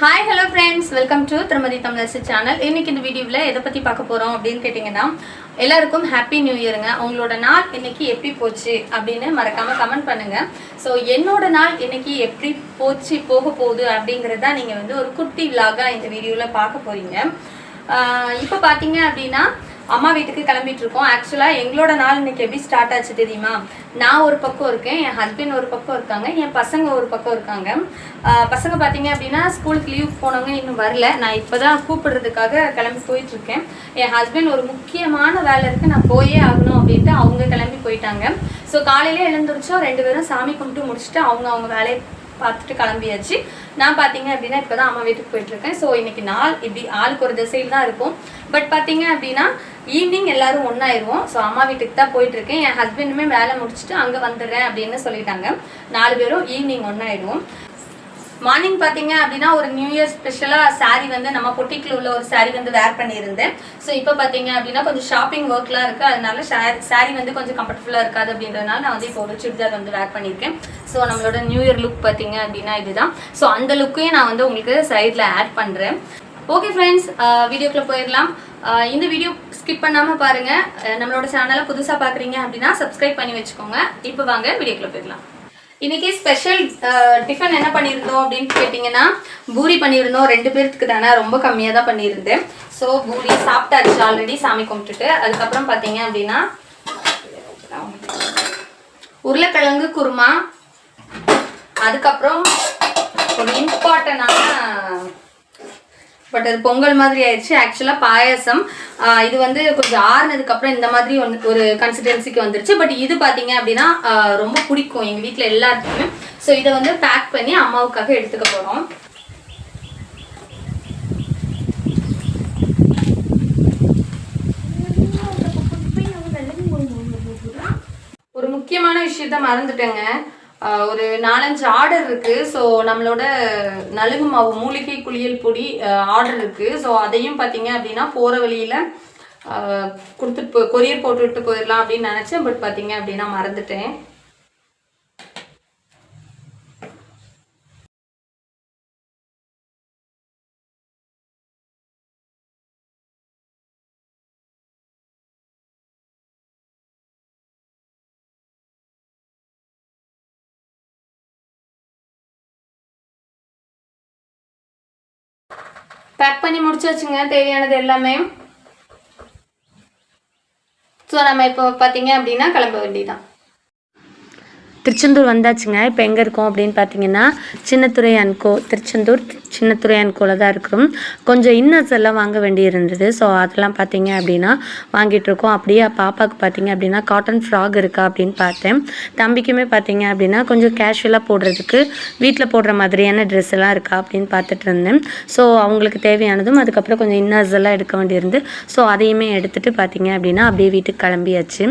Hi hello friends welcome to Thirumathi Tamilarasu channel இன்னைக்கு இந்த வீடியோவில் எதை பற்றி பார்க்க போகிறோம் அப்படின்னு கேட்டிங்கன்னா எல்லாருக்கும் ஹாப்பி நியூ இயருங்க உங்களோட நாள் இன்னைக்கு எப்படி போச்சு அப்படின்னு மறக்காமல் கமெண்ட் பண்ணுங்கள் ஸோ என்னோட நாள் இன்னைக்கு எப்படி போச்சு போக போகுது அப்படிங்கிறத நீங்கள் வந்து ஒரு குட்டி விலாகாக இந்த வீடியோவில் பார்க்க போகிறீங்க இப்போ பார்த்தீங்க அப்படின்னா அம்மா வீட்டுக்கு கிளம்பிட்டு இருக்கோம் ஆக்சுவலாக எங்களோட நாள் இன்னைக்கு எப்படி ஸ்டார்ட் ஆச்சு தெரியுமா? நான் ஒரு பக்கம் இருக்கேன் என் ஹஸ்பண்ட் ஒரு பக்கம் இருக்காங்க என் பசங்க ஒரு பக்கம் இருக்காங்க. பசங்க பார்த்தீங்க அப்படின்னா ஸ்கூலுக்கு லீவ் போனவங்க இன்னும் வரல. நான் இப்போ தான் கூப்பிடுறதுக்காக கிளம்பி போயிட்டு இருக்கேன் என் ஹஸ்பண்ட் ஒரு முக்கியமான வேலை இருக்கு நான் போயே ஆகணும் அப்படின்ட்டு அவங்க கிளம்பி போயிட்டாங்க. ஸோ காலையிலே எழுந்துருச்சோம் ரெண்டு பேரும் சாமி கும்பிட்டு முடிச்சுட்டு அவங்க அவங்க வேலையை பார்த்துட்டு கிளம்பியாச்சு. நான் பார்த்தீங்க அப்படின்னா இப்போ தான் அம்மா வீட்டுக்கு போயிட்டு இருக்கேன் ஸோ இன்னைக்கு நாள் இப்படி ஆளுக்கு ஒரு திசையில் தான் இருக்கும். பட் பார்த்தீங்க அப்படின்னா ஈவினிங் எல்லாரும் ஒன்றாயிருவோம் ஸோ அம்மா வீட்டுக்கு தான் போயிட்டுருக்கேன். என் ஹஸ்பண்டுமே வேலை முடிச்சுட்டு அங்கே வந்துடுறேன் அப்படின்னு சொல்லிட்டாங்க. நாலு பேரும் ஈவினிங் ஒன்றாயிடுவோம் மார்னிங் பார்த்தீங்க அப்படின்னா ஒரு நியூ இயர் ஸ்பெஷலாக saree வந்து நம்ம பொட்டிக்கில் உள்ள ஒரு saree வந்து வேர் பண்ணியிருந்தேன். ஸோ இப்போ பார்த்தீங்க அப்படின்னா கொஞ்சம் ஷாப்பிங் ஒர்க்லாம் இருக்குது அதனால saree வந்து கொஞ்சம் கம்ஃபர்டபுளாக இருக்காது அப்படின்றதுனால நான் வந்து இப்போ ஒரு சுடிதார் வந்து வேர் பண்ணியிருக்கேன். ஸோ நம்மளோட நியூ இயர் லுக் பார்த்தீங்க அப்படின்னா இதுதான். ஸோ அந்த லுக்கையும் நான் வந்து உங்களுக்கு சைடில் ஆட் பண்ணுறேன் ஓகே ஃப்ரெண்ட்ஸ் வீடியோக்குள்ளே போயிடலாம். இந்த வீடியோ ஸ்கிப் பண்ணாமல் பாருங்கள் நம்மளோட சேனலை புதுசாக பார்க்குறீங்க அப்படின்னா சப்ஸ்கிரைப் பண்ணி வச்சுக்கோங்க. இப்போ வாங்க வீடியோக்குள்ளே போயிடலாம். இன்னைக்கு ஸ்பெஷல் டிஃபன் என்ன பண்ணியிருந்தோம் அப்படின்னு கேட்டிங்கன்னா பூரி பண்ணியிருந்தோம். ரெண்டு பேர்த்துக்கு தானே ரொம்ப கம்மியாக தான் பண்ணியிருந்தேன் ஸோ பூரி சாப்பிட்டாச்சு ஆல்ரெடி சாமி கும்பிட்டுட்டு. அதுக்கப்புறம் பார்த்தீங்க அப்படின்னா உருளைக்கிழங்கு குருமா. அதுக்கப்புறம் ஒரு இம்பார்ட்டண்டான பட் அது பொங்கல் மாதிரி ஆயிடுச்சு. ஆக்சுவலாக பாயசம் இது வந்து கொஞ்சம் ஆறுனதுக்கப்புறம் இந்த மாதிரி ஒன்று ஒரு கன்சிஸ்டன்சிக்கு வந்துருச்சு. பட் இது பார்த்தீங்க அப்படின்னா ரொம்ப பிடிக்கும் எங்கள் வீட்டில் எல்லாத்துக்குமே ஸோ இதை வந்து பேக் பண்ணி அம்மாவுக்காக எடுத்துக்க போகிறோம் ஒரு முக்கியமான விஷயத்த மறந்துட்டேங்க. ஒரு நாலஞ்சு ஆர்டர் இருக்குது ஸோ நம்மளோட நலுங்கு மாவு மூலிகை குளியல் பொடி ஆர்டர் இருக்குது ஸோ அதையும் பார்த்தீங்க அப்படின்னா போகிற வழியில் கொடுத்துட்டு கொரியர் போட்டுவிட்டு போயிடலாம் அப்படின்னு நினச்சேன். பட் பார்த்தீங்க அப்படின்னா மறந்துட்டேன். பேக் பண்ணி முடிச்சாச்சுங்க தேவையானது எல்லாமே. ஸோ நம்ம இப்போ பார்த்தீங்க அப்படின்னா கிளம்ப வேண்டியதான் திருச்செந்தூர் வந்தாச்சுங்க. இப்போ எங்கே இருக்கோம் அப்படின்னு பார்த்தீங்கன்னா சின்னத்துறை அன்கோ திருச்செந்தூர் சின்னத்துறை அன்கோவில் தான் இருக்கிறோம். கொஞ்சம் இன்னர்ஸ் எல்லாம் வாங்க வேண்டி இருந்தது. ஸோ அதெல்லாம் பார்த்தீங்க அப்படின்னா வாங்கிட்டு இருக்கோம். அப்படியே பாப்பாவுக்கு பார்த்தீங்க அப்படின்னா காட்டன் ஃப்ராக் இருக்கா அப்படின்னு பார்த்தேன். தம்பிக்குமே பார்த்தீங்க அப்படின்னா கொஞ்சம் கேஷுவலாக போடுறதுக்கு வீட்டில் போடுற மாதிரியான ட்ரெஸ் எல்லாம் இருக்கா அப்படின்னு பார்த்துட்டு இருந்தேன். ஸோ அவங்களுக்கு தேவையானதும் அதுக்கப்புறம் கொஞ்சம் இன்னர்ஸ் எல்லாம் எடுக்க வேண்டியிருந்து ஸோ அதையுமே எடுத்துகிட்டு பார்த்தீங்க அப்படின்னா அப்படியே வீட்டுக்கு கிளம்பியாச்சு.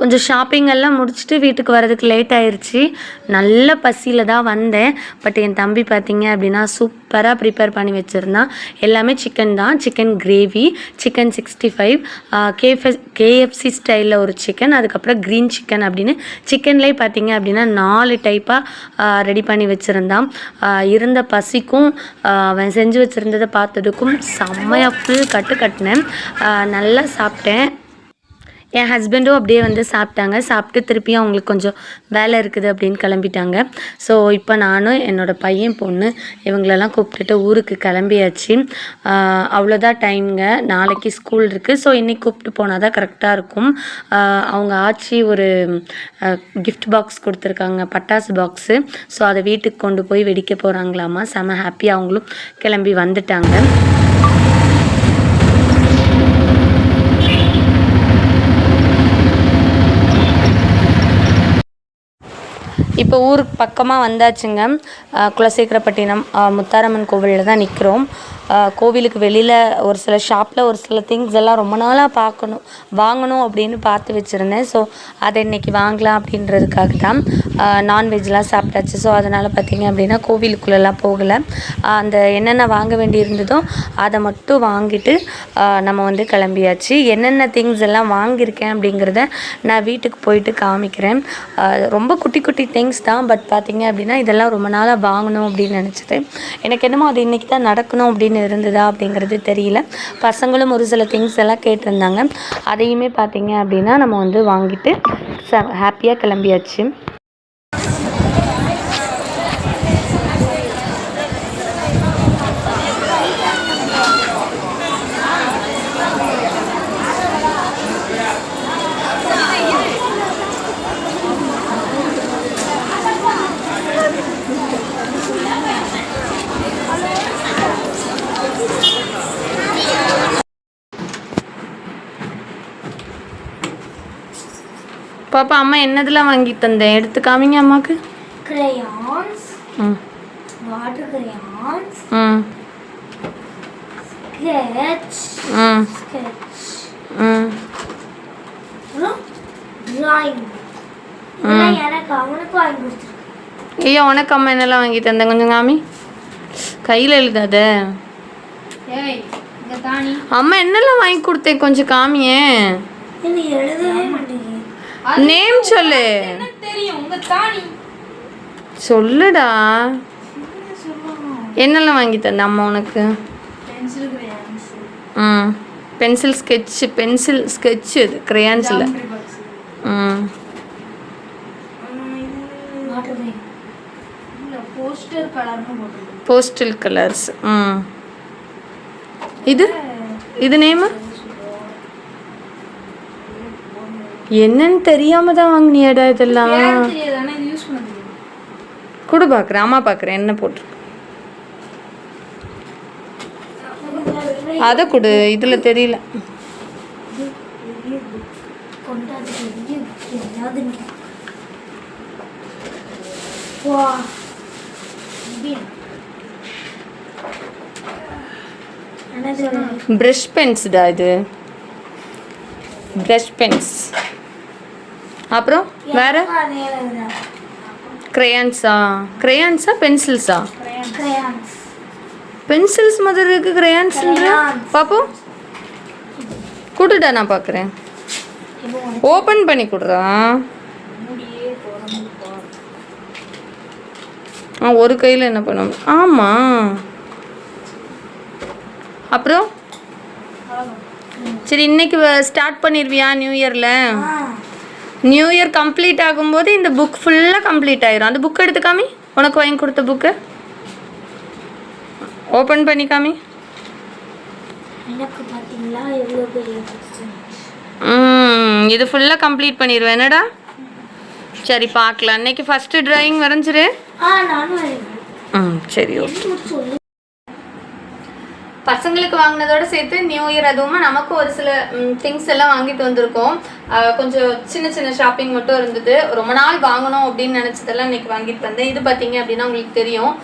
கொஞ்சம் ஷாப்பிங் எல்லாம் முடிச்சுட்டு வீட்டுக்கு வரதுக்கு லேட் ஆயிடுச்சு நல்ல பசியில் தான் வந்தேன். பட் என் தம்பி பார்த்தீங்க அப்படின்னா சூப்பராக ப்ரிப்பேர் பண்ணி வச்சுருந்தான். எல்லாமே சிக்கன் தான். Chicken gravy chicken sixty five KF KFC ஸ்டைலில் ஒரு சிக்கன் அதுக்கப்புறம் க்ரீன் சிக்கன் அப்படின்னு சிக்கன்லேயே பார்த்தீங்க அப்படின்னா நாலு டைப்பாக ரெடி பண்ணி வச்சுருந்தான். இருந்த பசிக்கும் அவன் செஞ்சு வச்சுருந்ததை பார்த்ததுக்கும் செம்மையாக ஃபுல் கட்டு கட்டினேன். நல்லா சாப்பிட்டேன். என் ஹஸ்பண்டும் அப்படியே வந்து சாப்பிட்டாங்க. சாப்பிட்டு திருப்பியும் அவங்களுக்கு கொஞ்சம் வேலை இருக்குது அப்படின்னு கிளம்பிட்டாங்க. ஸோ இப்போ நானும் என்னோடய பையன் பொண்ணு இவங்களெல்லாம் கூப்பிட்டுட்டு ஊருக்கு கிளம்பியாச்சு. அவ்வளோதான் டைம்ங்க. நாளைக்கு ஸ்கூல் இருக்குது ஸோ இன்றைக்கி கூப்பிட்டு போனால் தான் கரெக்டாக இருக்கும். அவங்க ஆச்சி ஒரு கிஃப்ட் பாக்ஸ் கொடுத்துருக்காங்க. பட்டாசு பாக்ஸு ஸோ அதை வீட்டுக்கு கொண்டு போய் வெடிக்க போகிறாங்களாமா செம ஹாப்பியாக அவங்களும் கிளம்பி வந்துட்டாங்க. இப்போ ஊருக்கு பக்கமாக வந்தாச்சுங்க குலசேகரப்பட்டினம் முத்தாரம்மன் கோவிலில் தான் நிற்கிறோம் கோவிலுக்கு வெளியில் ஒரு சில ஷாப்பில் ஒரு சில திங்ஸ் எல்லாம் ரொம்ப நாளாக பார்க்கணும் வாங்கணும் அப்படின்னு பார்த்து வச்சுருந்தேன். ஸோ அதை இன்னைக்கு வாங்கலாம் அப்படின்றதுக்காக தான் நான்வெஜ்லாம் சாப்பிட்டாச்சு. ஸோ அதனால் பார்த்திங்க அப்படின்னா கோவிலுக்குள்ளெல்லாம் போகலை. அந்த என்னென்ன வாங்க வேண்டியிருந்ததோ அதை மட்டும் வாங்கிட்டு நம்ம வந்து கிளம்பியாச்சு. என்னென்ன திங்ஸ் எல்லாம் வாங்கியிருக்கேன் அப்படிங்கிறத நான் வீட்டுக்கு போயிட்டு காமிக்கிறேன். ரொம்ப குட்டி குட்டி திங்ஸ் தான். பட் பார்த்திங்க அப்படின்னா இதெல்லாம் ரொம்ப நாளாக வாங்கணும் அப்படின்னு நினச்சிது எனக்கு என்னமோ அது இன்றைக்கி தான் நடக்கணும் அப்படின்னு இருந்ததா அப்படிங்கிறது தெரியல. பசங்களும் ஒரு சில திங்ஸ் எல்லாம் கேட்டிருந்தாங்க. அதையுமே பார்த்தீங்க அப்படின்னா நம்ம வந்து வாங்கிட்டு ச ஹாப்பியாக கிளம்பியாச்சு. பாப்பா அம்மா என்னதெல்லாம் வாங்கி தந்தேன் எடுத்து காமிங்க அம்மாவுக்கு crayons, ம். Water crayons, ம். Sketch, ம். Sketch, ம். இதெல்லாம் எனக்கு அவனுக்கு வாங்கி கொடுத்துருக்கேன் ஐயா உனக்கு அம்மா என்னெல்லாம் வாங்கி தந்தேன் கொஞ்சம் காமி. கையில் எழுதாத. அம்மா என்னெல்லாம் வாங்கி கொடுத்தேன் கொஞ்சம் காமியே. மாட்டேங்குது நேம் சொல்லு. சொல்லுடா. என்னெல்லாம் வாங்கி தந்த அம்மா உனக்கு? ம். பென்சில் ஸ்கெட்சு பென்சில் ஸ்கெட்சு இது கிரையான்ஸில் ம். போஸ்டல் கலர்ஸ் ம். இது? இது நேமு? என்னன்னு தெரியாம தான் வாங்கினியாடா இதெல்லாம். கூட பார்க்குறேன் அம்மா பார்க்குறேன் என்ன போட்டிருக்கு அதை கொடு இதில் தெரியல. ப்ரஷ் பென்ஸ்டா இது. ப்ரஷ் பென்ஸ் அப்புறம் வேற? கிரையான்ஸா கிரையான்ஸா பென்சில்ஸா பென்சில்ஸ் மாதிரி இருக்கு கிரையான்ஸ்ன்ற. பாப்போம். கொடுடா நான் பார்க்குறேன் ஓப்பன் பண்ணி கொடுறா. ஆ ஒரு கையில் என்ன பண்ணும்? ஆமாம் அப்புறம்? சரி இன்னைக்கு ஸ்டார்ட் பண்ணிடுவியா நியூ இயரில் ஆ. நியூ இயர் கம்ப்ளீட் ஆகும்போது இந்த புக் ஃபுல்லாக கம்ப்ளீட் ஆயிரும். அந்த புக் எடுத்து காமி உனக்கு வாங்கி கொடுத்த புக்கு ஓப்பன் பண்ணி காமி. எனக்கு பார்த்தீங்களா எவ்வளோ பெரிய box. ம் இது ஃபுல்லாக கம்ப்ளீட் பண்ணிடுவேன் என்னடா? சரி பார்க்கலாம். இன்னைக்கு ஃபஸ்ட்டு டிராயிங் வரைஞ்சிரு. ம் சரி ஓகே பசங்களுக்கு வாங்கினதோட சேர்த்து நியூ இயர் அதுவும் நமக்கும் ஒரு சில திங்ஸ் எல்லாம் வாங்கிட்டு வந்திருக்கோம். கொஞ்சம் சின்ன சின்ன ஷாப்பிங் மட்டும் இருந்தது. ரொம்ப நாள் வாங்கணும் அப்படின்னு நினச்சதெல்லாம் இன்னைக்கு வாங்கிட்டு வந்தேன். இது பார்த்தீங்க அப்படின்னா உங்களுக்கு தெரியும்.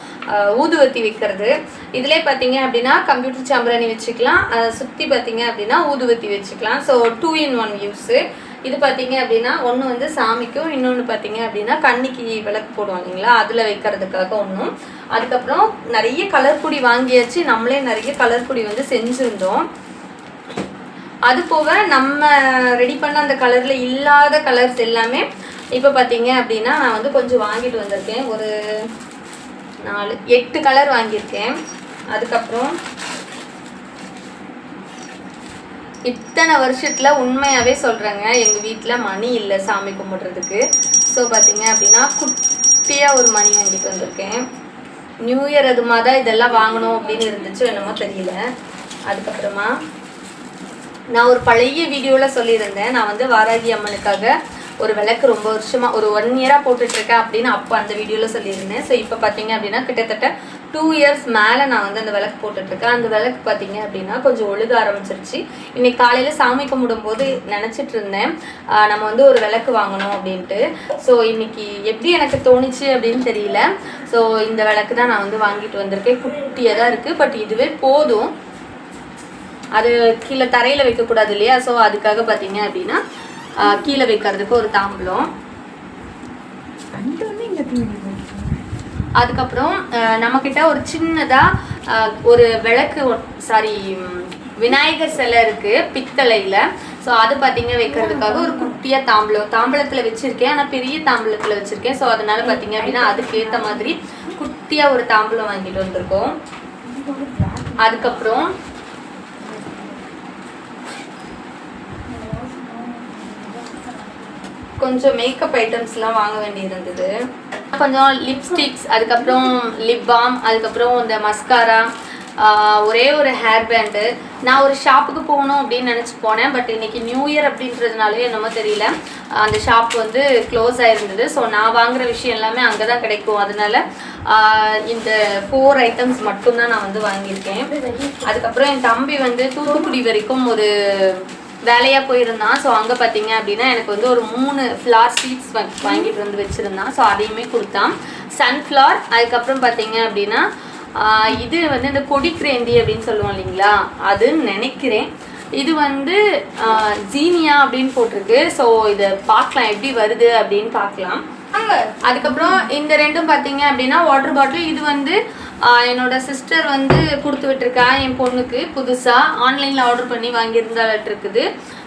ஊதுவத்தி வைக்கிறது. இதிலே பார்த்தீங்க அப்படின்னா கம்ப்யூட்டர் சாம்பிராணி வச்சுக்கலாம். சுற்றி பார்த்தீங்க அப்படின்னா ஊதுவத்தி வச்சுக்கலாம். So two in one use இது பார்த்தீங்க அப்படின்னா ஒன்று வந்து சாமிக்கும் இன்னொன்று பார்த்தீங்க அப்படின்னா கண்ணிக்கு விளக்கு போடுவோம் இல்லைங்களா? அதில் வைக்கிறதுக்காக ஒன்றும் அதுக்கப்புறம் நிறைய கலர் பொடி வாங்கியாச்சு. நம்மளே நிறைய கலர் பொடி வந்து செஞ்சுருந்தோம். அது போக நம்ம ரெடி பண்ண அந்த கலரில் இல்லாத கலர்ஸ் எல்லாமே இப்போ பார்த்தீங்க அப்படின்னா நான் வந்து கொஞ்சம் வாங்கிட்டு வந்திருக்கேன். ஒரு நாலு எட்டு கலர் வாங்கியிருக்கேன். அதுக்கப்புறம் இத்தனை வருஷத்தில் உண்மையாகவே சொல்கிறேங்க எங்கள் வீட்டில் மணி இல்லை சாமி கும்பிட்றதுக்கு. ஸோ பார்த்தீங்க அப்படின்னா குட்டியாக ஒரு மணி வாங்கிட்டு வந்திருக்கேன். நியூ இயர் அது தான் இதெல்லாம் வாங்கணும் அப்படின்னு இருந்துச்சு என்னமோ தெரியல. அதுக்கப்புறமா நான் ஒரு பழைய வீடியோவில் சொல்லியிருந்தேன். நான் வந்து வாராகி அம்மனுக்காக ஒரு விளக்கு ரொம்ப வருஷமாக ஒரு ஒன் இயராக போட்டுட்ருக்கேன் அப்படின்னு அப்போ அந்த வீடியோவில் சொல்லியிருந்தேன். ஸோ இப்போ பார்த்தீங்க அப்படின்னா கிட்டத்தட்ட டூ இயர்ஸ் மேலே நான் வந்து அந்த விளக்கு போட்டுட்ருக்கேன். அந்த விளக்கு பார்த்தீங்க அப்படின்னா கொஞ்சம் ஒழுக ஆரம்பிச்சிருச்சு. இன்னைக்கு காலையில் சாமி கும்பிடும்போது நினச்சிட்டு இருந்தேன் நம்ம வந்து ஒரு விளக்கு வாங்கணும் அப்படின்ட்டு. ஸோ இன்னைக்கு எப்படி எனக்கு தோணுச்சு அப்படின்னு தெரியல. ஸோ இந்த விளக்கு தான் நான் வந்து வாங்கிட்டு வந்திருக்கேன். குட்டியாக தான் இருக்குது பட் இதுவே போதும். அது கீழே தரையில் வைக்கக்கூடாது இல்லையா? ஸோ அதுக்காக பார்த்தீங்க அப்படின்னா கீழே வைக்கிறதுக்கு ஒரு தாம்பலம். அதுக்கப்புறம் நம்மக்கிட்ட ஒரு சின்னதாக ஒரு விளக்கு சாரி விநாயகர் சிலை இருக்குது பித்தளையில். ஸோ அது பார்த்தீங்க வைக்கிறதுக்காக ஒரு குட்டியாக தாம்பலம் தாம்பளத்தில் வச்சுருக்கேன். ஆனால் பெரிய தாம்பளத்தில் வச்சுருக்கேன். ஸோ அதனால் பார்த்தீங்க அப்படின்னா அதுக்கேற்ற மாதிரி குட்டியாக ஒரு தாம்பலம் வாங்கிட்டு வந்திருக்கோம். அதுக்கப்புறம் கொஞ்சம் மேக்கப் ஐட்டம்ஸ்லாம் வாங்க வேண்டியிருந்தது. கொஞ்சம் லிப்ஸ்டிக்ஸ் அதுக்கப்புறம் லிப் பாம் அதுக்கப்புறம் இந்த மஸ்காரா ஒரே ஒரு ஹேர் பேண்டு நான் ஒரு ஷாப்புக்கு போகணும் அப்படின்னு நினச்சி போனேன். பட் இன்னைக்கு நியூ இயர் அப்படின்றதுனாலே என்னமோ தெரியல. அந்த ஷாப் வந்து க்ளோஸ் ஆயிருந்தது. ஸோ நான் வாங்குற விஷயம் எல்லாமே அங்கே தான் கிடைக்கும். அதனால இந்த ஃபோர் ஐட்டம்ஸ் மட்டும்தான் நான் வந்து வாங்கியிருக்கேன். அதுக்கப்புறம் என் தம்பி வந்து தூத்துக்குடி வரைக்கும் ஒரு வேலையாக போயிருந்தான். ஸோ அங்கே பார்த்தீங்க அப்படின்னா எனக்கு வந்து ஒரு மூணு ஃப்ளார் சீட்ஸ் வாங்கிட்டு வந்து வச்சுருந்தான். ஸோ அதையுமே கொடுத்தான். சன்ஃப்ளவர் அதுக்கப்புறம் பார்த்தீங்க அப்படின்னா இது வந்து இந்த கொடிக்கிரேந்தி அப்படின்னு சொல்லுவோம் இல்லைங்களா? அதுன்னு நினைக்கிறேன். இது வந்து ஜீனியா அப்படின்னு போட்டிருக்கு. ஸோ இதை பார்க்கலாம். எப்படி வருது அப்படின்னு பார்க்கலாம். அதுக்கப்புறம் இந்த ரெண்டும் பார்த்தீங்க அப்படின்னா வாட்டர் பாட்டில் இது வந்து என்னோட சிஸ்டர் வந்து கொடுத்து விட்டுருக்கா என் பொண்ணுக்கு புதுசாக ஆன்லைனில் ஆர்டர் பண்ணி வாங்கியிருந்தாலட்டு இருக்குது.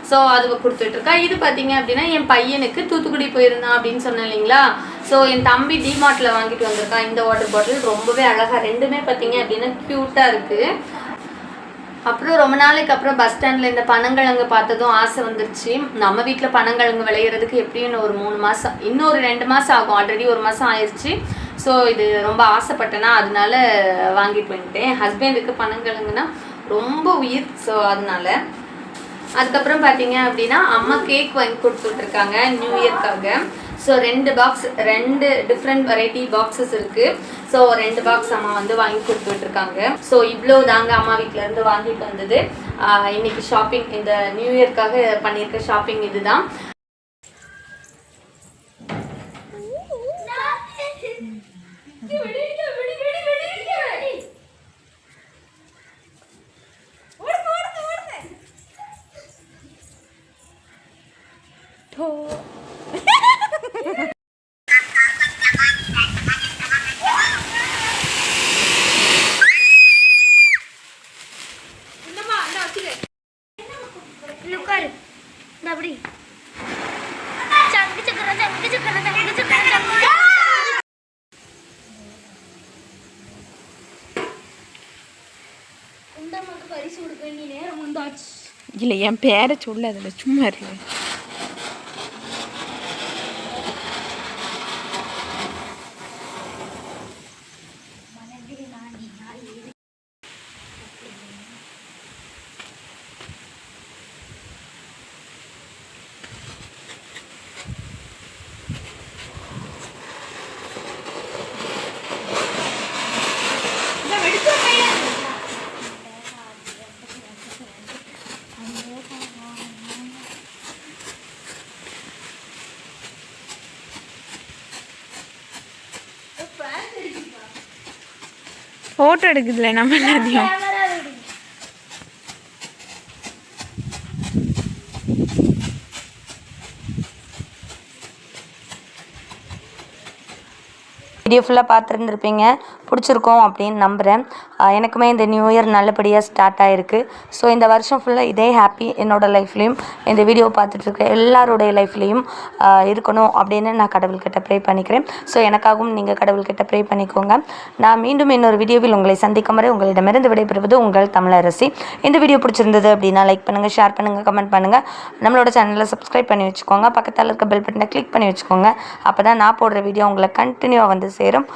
ஸோ அது கொடுத்துட்ருக்கா இது பார்த்தீங்க அப்படின்னா என் பையனுக்கு தூத்துக்குடி போயிருந்தான் அப்படின்னு சொன்னேன் இல்லைங்களா? ஸோ என் தம்பி டிமார்ட்டில் வாங்கிட்டு வந்திருக்கான் இந்த வாட்டர் பாட்டில் ரொம்பவே அழகாக ரெண்டுமே பார்த்தீங்க அப்படின்னா க்யூட்டாக இருக்குது அப்புறம் ரொம்ப நாளைக்கு அப்புறம் பஸ் ஸ்டாண்டில் இந்த பனங்கிழங்கு பார்த்ததும் ஆசை வந்துருச்சு. நம்ம வீட்டில் பனங்கிழங்கு விளையிறதுக்கு எப்படியும் ஒரு மூணு மாதம் இன்னும் ஒரு ரெண்டு மாதம் ஆகும். ஆல்ரெடி ஒரு மாதம் ஆயிடுச்சு ஸோ இது ரொம்ப ஆசைப்பட்டேனா அதனால வாங்கிட்டு வந்துட்டேன் ஹஸ்பண்டுக்கு பனங்கிழங்குனா ரொம்ப உயிர். ஸோ அதனால. அதுக்கப்புறம் பார்த்தீங்க அப்படின்னா அம்மா கேக் வாங்கி கொடுத்துட்ருக்காங்க நியூ இயர்க்காக ஸோ ரெண்டு பாக்ஸ் ரெண்டு டிஃப்ரெண்ட் வெரைட்டி பாக்ஸஸ் இருக்கு. ஸோ ரெண்டு பாக்ஸ் அம்மா வந்து வாங்கி கொடுத்துட்ருக்காங்க. ஸோ இவ்வளோ தாங்க அம்மா வீட்ல இருந்து வாங்கிட்டு வந்தது. ஆஹ் இன்னைக்கு ஷாப்பிங் இந்த நியூ இயர்க்காக பண்ணியிருக்க ஷாப்பிங் இதுதான். இல்லை என் பேரை சொல்லாதுல சும்மா இருக்கு ஃபோட்டோ எடுக்குதுல நம்ம எல்லாத்தையும். வீடியோ ஃபுல்லாக பார்த்துருந்துருப்பீங்க. பிடிச்சிருக்கோம் அப்படின்னு நம்புகிறேன் எனக்குமே இந்த நியூ இயர் நல்லபடியாக ஸ்டார்ட் ஆகிருக்கு ஸோ இந்த வருஷம் ஃபுல்லாக இதே ஹாப்பி என்னோடய லைஃப்லேயும் இந்த வீடியோ பார்த்துட்ருக்க எல்லாருடைய லைஃப்லேயும் இருக்கணும் அப்படின்னு நான் கடவுள்கிட்ட ப்ரே பண்ணிக்கிறேன். ஸோ எனக்காகவும் நீங்கள் கடவுள்கிட்ட ப்ரே பண்ணிக்கோங்க. நான் மீண்டும் இன்னொரு வீடியோவில் உங்களை சந்திக்கும் வரை உங்களிடமிருந்து விடைபெறுவது உங்கள் தமிழரசி. இந்த வீடியோ பிடிச்சிருந்தது அப்படின்னா லைக் பண்ணுங்கள் ஷேர் பண்ணுங்கள் கமெண்ட் பண்ணுங்கள் நம்மளோட சேனலை சப்ஸ்கிரைப் பண்ணி வச்சுக்கோங்க. பக்கத்தில் இருக்க பெல் பட்டனை கிளிக் பண்ணி வச்சுக்கோங்க. அப்போ தான் நான் போடுற வீடியோ உங்களை கண்டினியூவாக வந்து சேரும்.